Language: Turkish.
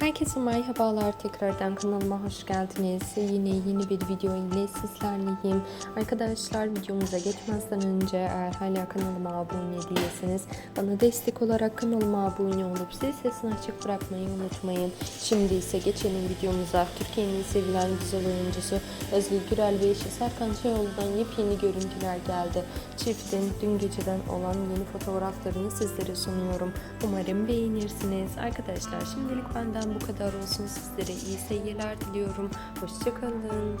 Herkese merhabalar tekrardan kanalıma hoş geldiniz. Yine yeni bir video ile sizlerleyim. Arkadaşlar videomuza geçmezden önce eğer hala kanalıma abone değilseniz bana destek olarak kanalıma abone olup zil sesini açık bırakmayı unutmayın. Şimdi ise geçelim videomuza. Türkiye'nin sevilen güzel oyuncusu Özgür Gürel ve eşi Serkan Çayoğlu'dan yepyeni görüntüler geldi. Çiftin dün geceden olan yeni fotoğraflarını sizlere sunuyorum. Umarım beğenirsiniz. Arkadaşlar şimdilik bu kadar olsun. Sizlere iyi seyirler diliyorum. Hoşçakalın.